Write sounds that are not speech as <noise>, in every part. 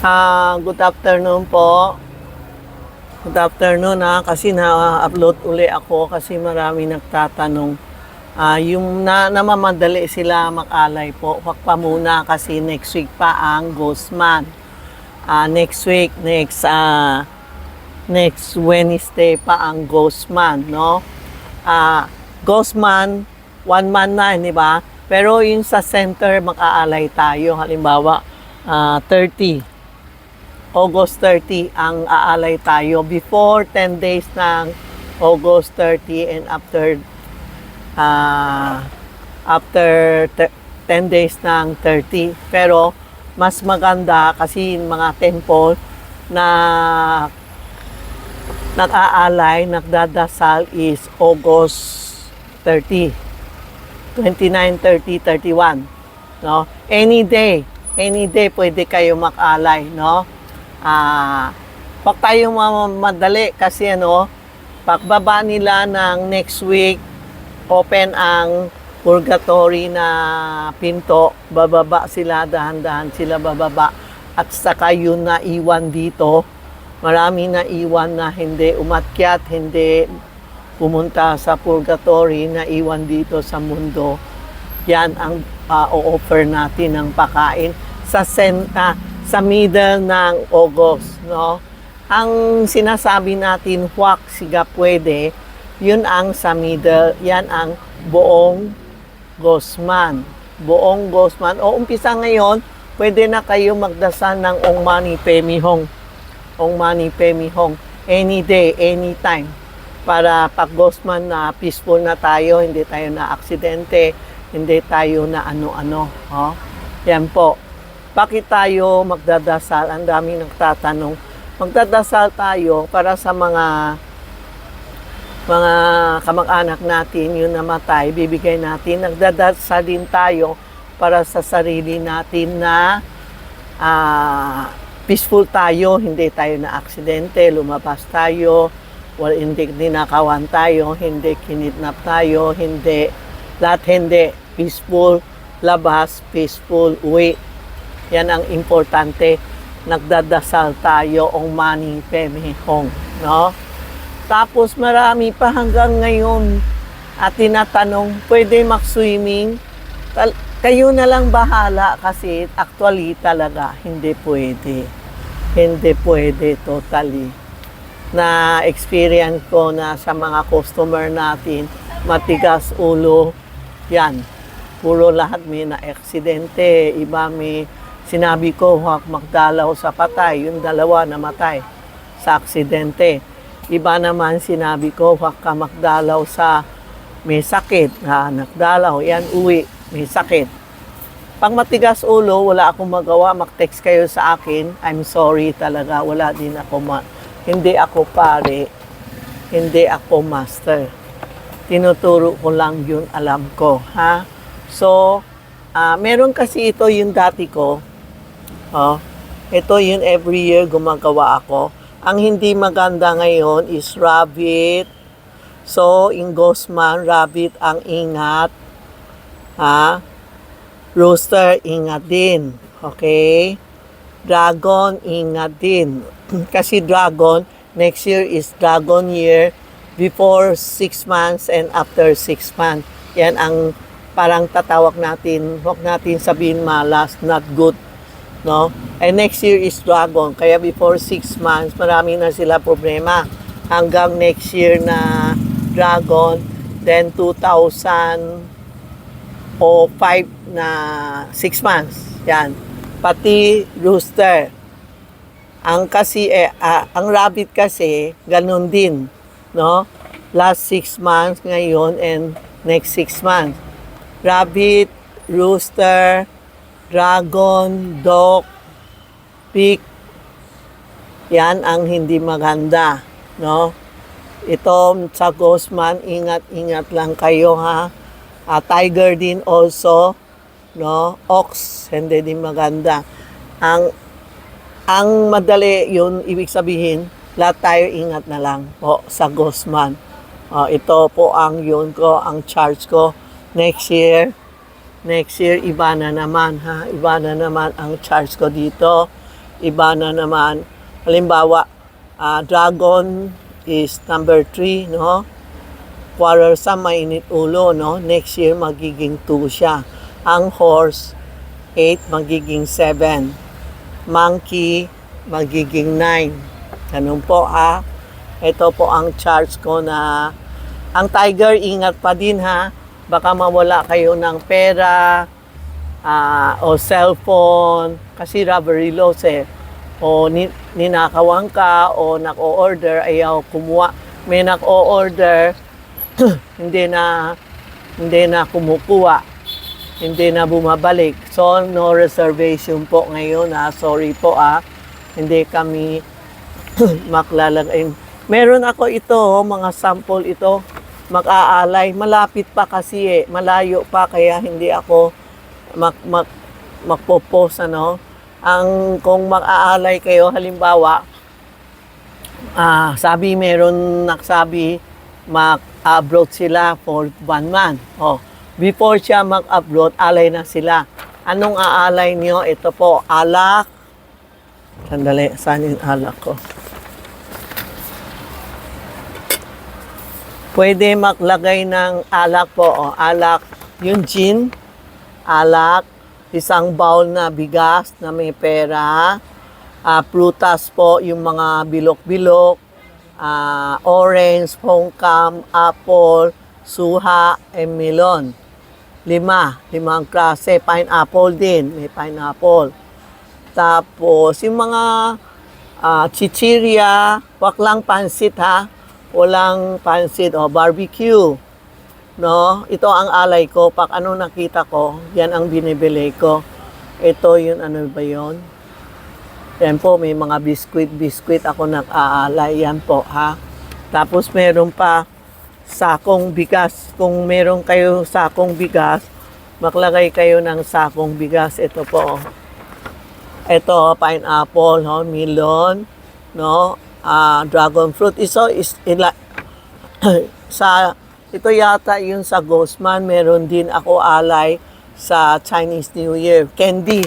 Ah, good afternoon po. Good afternoon ha, kasi na-upload uli ako kasi marami nagtatanong. Ah, yung na namamadali sila makalay po, wag pa muna kasi next week pa ang Ghostman. Ah, next week, next ah, next Wednesday pa ang Ghostman, no? Ah, Ghostman, one man na, di ba? Pero yung sa center, makaalay tayo. Halimbawa, ah, 30. August 30 ang aalay tayo. Before 10 days ng August 30 and after ah, after te- 10 days ng 30. Pero mas maganda kasi mga temple na nag-aalay, nagdadasal is August 30. 29, 30, 31. No? Any day, any day pwede kayo makalay, no? Ah, wag tayo mamadali kasi ano, pagbaba nila ng next week, open ang purgatory na pinto, bababa sila, dahan-dahan sila bababa. At saka yun na iwan dito, marami na iwan na hindi umakyat, hindi pumunta sa purgatory na iwan dito sa mundo. Yan ang ah, o-offer natin ng pakain sa senta sa middle ng August, no? Ang sinasabi natin, huwag siga pwede, yun ang sa middle, yan ang buong Gosman. Buong Gosman. O umpisa ngayon, pwede na kayo magdasal ng Ong Mani Pemi Hong. Ong Mani Pemi Hong. Any day, anytime. Para pag Gosman na peaceful na tayo, hindi tayo na aksidente, hindi tayo na ano-ano. Oh. Yan po. Bakit tayo magdadasal? Ang dami nagtatanong. Magdadasal tayo para sa mga mga kamag-anak natin, yung namatay, bibigay natin. Nagdadasal din tayo para sa sarili natin na ah, peaceful tayo, hindi tayo na aksidente, lumabas tayo, wala hindi ninakawan tayo, hindi kinidnap tayo, hindi, lahat hindi, peaceful labas, peaceful uwi. Yan ang importante. Nagdadasal tayo ong mani pemi hong, no? Tapos marami pa hanggang ngayon at tinatanong, pwede mag-swimming? Kayo na lang bahala kasi actually talaga hindi pwede. Hindi pwede totally. Na experience ko na sa mga customer natin, matigas ulo, yan. Puro lahat may na-aksidente, iba may sinabi ko, magdalaw sa patay, yung dalawa namatay sa aksidente. Iba naman sinabi ko, huwag ka magdalaw sa may sakit, ha, nagdalaw, yan uwi, may sakit. Pag matigas ulo, wala akong magawa, mag-text kayo sa akin, I'm sorry talaga, wala din ako, ma- hindi ako pare, hindi ako master. Tinuturo ko lang yun, alam ko, ha? So, ah, meron kasi ito yung dati ko, oh, ito yun every year gumagawa ako. Ang hindi maganda ngayon is rabbit. So, in Gosman, rabbit ang ingat. Ha? Rooster, ingat din. Okay? Dragon, ingat din. <clears throat> Kasi dragon, next year is dragon year before 6 months and after 6 months. Yan ang parang tatawag natin, huwag natin sabihin malas, not good. No? And next year is dragon. Kaya before 6 months, marami na sila problema. Hanggang next year na dragon, then 2000 o 5 na 6 months. Yan. Pati rooster. Ang kasi eh, ah, ang rabbit kasi ganun din, no? Last 6 months ngayon and next 6 months. Rabbit, rooster, dragon, dog, pig. Yan ang hindi maganda, no? Ito sa Ghostman, ingat-ingat lang kayo ha. Ah, tiger din also, no? Ox, hindi din maganda. Ang ang madali yun, ibig sabihin, lahat tayo ingat na lang po sa Ghostman. Oh, ito po ang yun ko, ang charge ko. Next year, next year, iba na naman ha. Iba na naman ang charge ko dito. iba na naman. Halimbawa, ah, dragon is number 3, no? Quarrelsome, mainit ulo, no? Next year, magiging 2 siya. Ang horse, 8, magiging 7. Monkey, magiging 9. Ganun po, ha? Ito po ang charts ko na ang tiger, ingat pa din, ha? Baka mawala kayo ng pera, ah, o cellphone, kasi robbery laws eh. O ni, ninakawan ka, o nako-order, ayaw kumuha. May nako-order, <clears throat> hindi na hindi na kumukuha, hindi na bumabalik. So, no reservation po ngayon, ha? Sorry po, ah. Hindi kami <clears throat> maklalagay. Meron ako ito, oh, mga sample ito, mag-aalay. Malapit pa kasi eh, malayo pa, kaya hindi ako mak mak magpo-post ano. Ang kung mag-aalay kayo halimbawa ah sabi meron nagsabi mag-abroad sila for one month. Oh, before siya mag-abroad, alay na sila. Anong aalay niyo? Ito po, alak. Sandali, saan yung alak ko? Pwede maglagay ng alak po. O, alak, yung gin, alak, isang bowl na bigas na may pera, ah, prutas po, yung mga bilok-bilok, ah, orange, pongkam, apple, suha, and melon. Lima, limang klase, pineapple din, may pineapple. Tapos, yung mga ah, chichirya, wag lang pansit ha, walang pansit o barbecue. No? Ito ang alay ko. Pag ano nakita ko, yan ang binibili ko. Ito yun, ano ba yon? Yan po, may mga biskwit-biskwit ako nag-aalay. Yan po, ha? Tapos meron pa sakong bigas. Kung meron kayo sakong bigas, maglagay kayo ng sakong bigas. Ito po. Ito, pineapple, no? melon, no? Ah, dragon fruit. Iso is ila, <clears throat> sa ito yata yung sa Gosman, meron din ako alay sa Chinese New Year. Candy.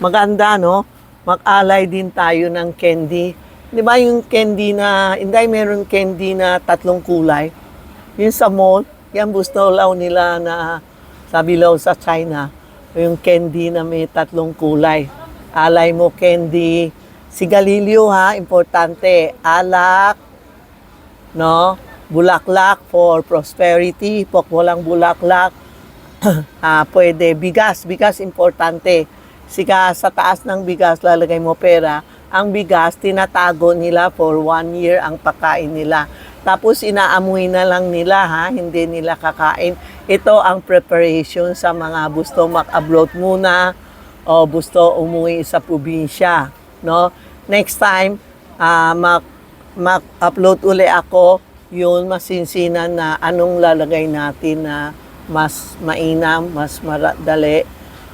Maganda, no? Mag-alay din tayo ng candy. Di ba yung candy na, hindi meron candy na tatlong kulay? Yung sa mall, yan gusto law nila na sabi law sa China, yung candy na may tatlong kulay. Alay mo candy. Sigalilyo ha, importante. Alak, no? Bulaklak for prosperity. Pag walang bulaklak, <clears throat> ah, pwede. Bigas, bigas importante. Sika sa taas ng bigas, lalagay mo pera. Ang bigas, tinatago nila for one year ang pagkain nila. Tapos inaamoy na lang nila ha, hindi nila kakain. Ito ang preparation sa mga gusto mag-abroad muna o gusto umuwi sa probinsya. No? Next time, ah, mag, mag-upload uli ako yun masinsinan na anong lalagay natin na mas mainam, mas madali,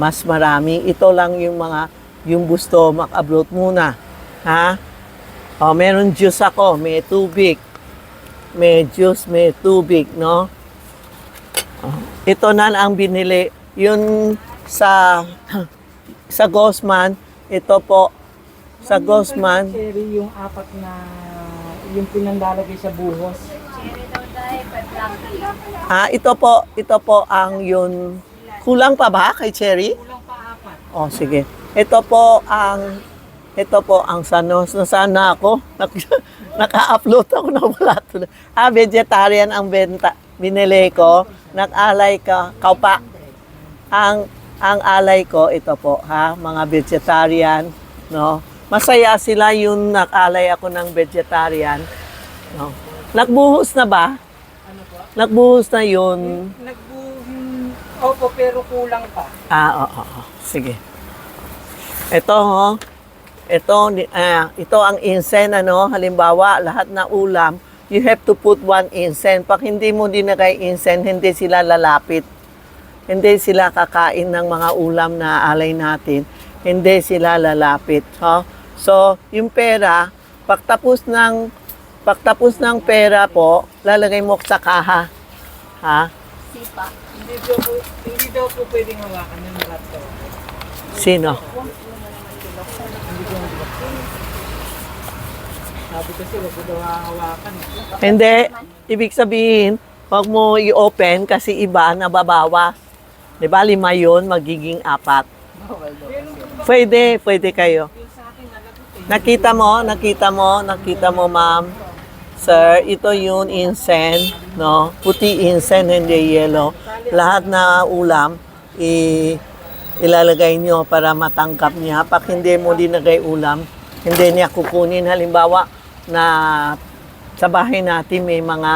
mas marami. Ito lang yung mga yung gusto mag-abroad muna. Ha? O, meron juice ako, may tubig. May juice, may tubig, no? Ito na ang binili. Yun sa <clears throat> sa Gosman, ito po sa Gosman, Cherry yung apat na yung pinandalagay sa buhos. Ah, ito po, ito po ang yun. Kulang pa ba kay Cherry? Kulang pa apat. Oh, sige. Ito po ang ito po ang sanos na sana ako. <laughs> Nak- Naka-upload ako na wala to. Ah, vegetarian ang benta. Binili ko. Nag-alay ka, kaupa. Ang ang alay ko ito po, ha, mga vegetarian, no. Masaya sila yung nag-alay ako ng vegetarian, no. Nagbuhos na ba? Ano po? Nagbuhos na yun. Nagbu... Opo, pero kulang pa. Ah, oo, oo. Sige. Ito, ho. Ito, ni- ah, ito ang incense, ano. Halimbawa, lahat na ulam, you have to put one incense. Pag hindi mo dinagay incense, hindi sila lalapit. Hindi sila kakain ng mga ulam na alay natin. Hindi sila lalapit. Ho? So, yung pera, pagtapos ng pagtapos ng pera po, lalagay mo sa kaha. Ha? Hindi daw po, hindi daw po pwedeng hawakan ng laptop. Sino? Sabi kasi, wag daw hahawakan. Hindi. Ibig sabihin, huwag mo i-open kasi iba nababawas. Di ba? Lima yun, magiging apat. Pwede, pwede kayo. Nakita mo, nakita mo, nakita mo, ma'am. Sir, ito yung incense, no? Puti incense, hindi yellow. Lahat na ulam, i ilalagay nyo para matangkap niya. Pag hindi mo dinagay ulam, hindi niya kukunin. Halimbawa, na sa bahay natin may mga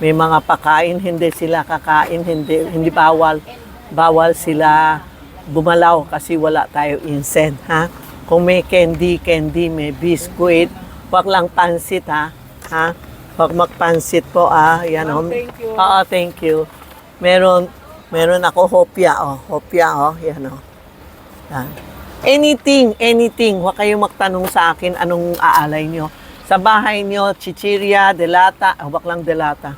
may mga pakain, hindi sila kakain, hindi hindi bawal. Bawal sila bumalaw kasi wala tayo incense, ha? Kung may candy, candy, may biscuit, wag lang pansit, ha? Ha? Wag magpansit po, ah. Yan, oh. Thank you. Oo, thank you. Meron, meron ako hopya, oh. Hopya, oh. Yan, oh. Yan. Anything, anything. Huwag kayong magtanong sa akin anong aalay nyo. Sa bahay nyo, chichirya, delata, ah, wag lang delata.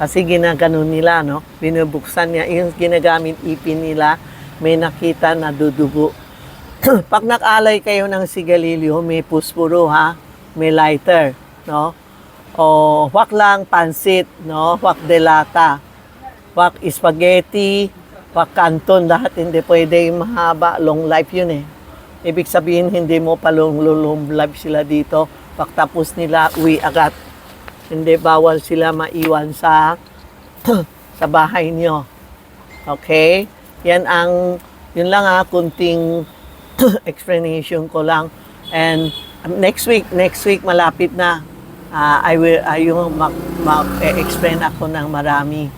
Kasi ginaganon nila, no? Binubuksan niya. Yung ginagamit ipin nila, may nakita na dudugo. <laughs> Pag nakalay kayo ng sigalilyo, may puspuro, ha? May lighter, no? O wak lang pansit, no? Wak delata. Wak spaghetti, wak canton, lahat hindi pwede mahaba, long life yun eh. Ibig sabihin, hindi mo pa long, long life sila dito. Pag tapos nila, uwi agad. Hindi bawal sila maiwan sa <clears throat> sa bahay nyo. Okay? Yan ang, yun lang ha, kunting <coughs> explanation ko lang. And um, next week, next week malapit na. Ah, I will, I yung mag, mag-explain ako ng marami.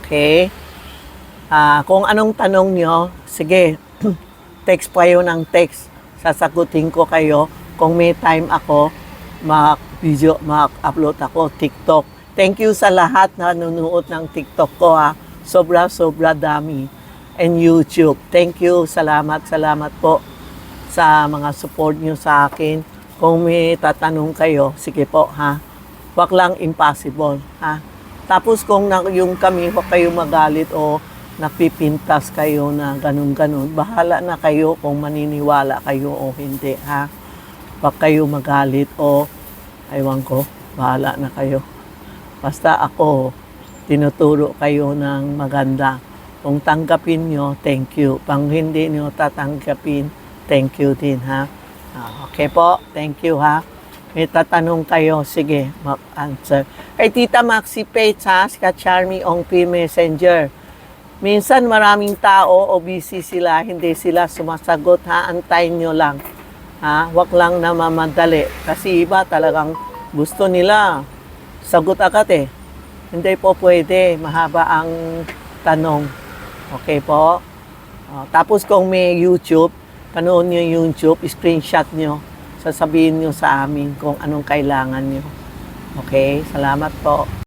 Okay? Ah, kung anong tanong nyo, sige, <coughs> text pa yun ng text. Sasagutin ko kayo. Kung may time ako, mag-video, mag-upload ako, TikTok. Thank you sa lahat na nanonood ng TikTok ko ha. Sobra, sobra dami. And YouTube. Thank you. Salamat, salamat po sa mga support nyo sa akin. Kung may tatanong kayo, sige po ha. Wag lang impossible ha. Tapos kung na, yung kami, wag kayo magalit o napipintas kayo na ganun-ganun. Bahala na kayo kung maniniwala kayo o hindi ha. Wag kayo magalit o aywan ko, bahala na kayo. Basta ako, tinuturo kayo ng maganda. Kung tanggapin nyo, thank you. Pang hindi nyo tatanggapin, thank you din ha. Ah, Okay po, thank you ha. May tatanong kayo, sige, mag-answer. Kay Tita Maxi Page ha, si Charmy Ong P Messenger. Minsan maraming tao o busy sila, hindi sila sumasagot ha, antayin nyo lang. Ha, wag lang na mamadali. Kasi iba talagang gusto nila sagot agad eh. Hindi po pwede, mahaba ang tanong. Okay po? Oh, tapos kung may YouTube, panood nyo yung YouTube, screenshot nyo, sasabihin nyo sa amin kung anong kailangan nyo. Okay? Salamat po.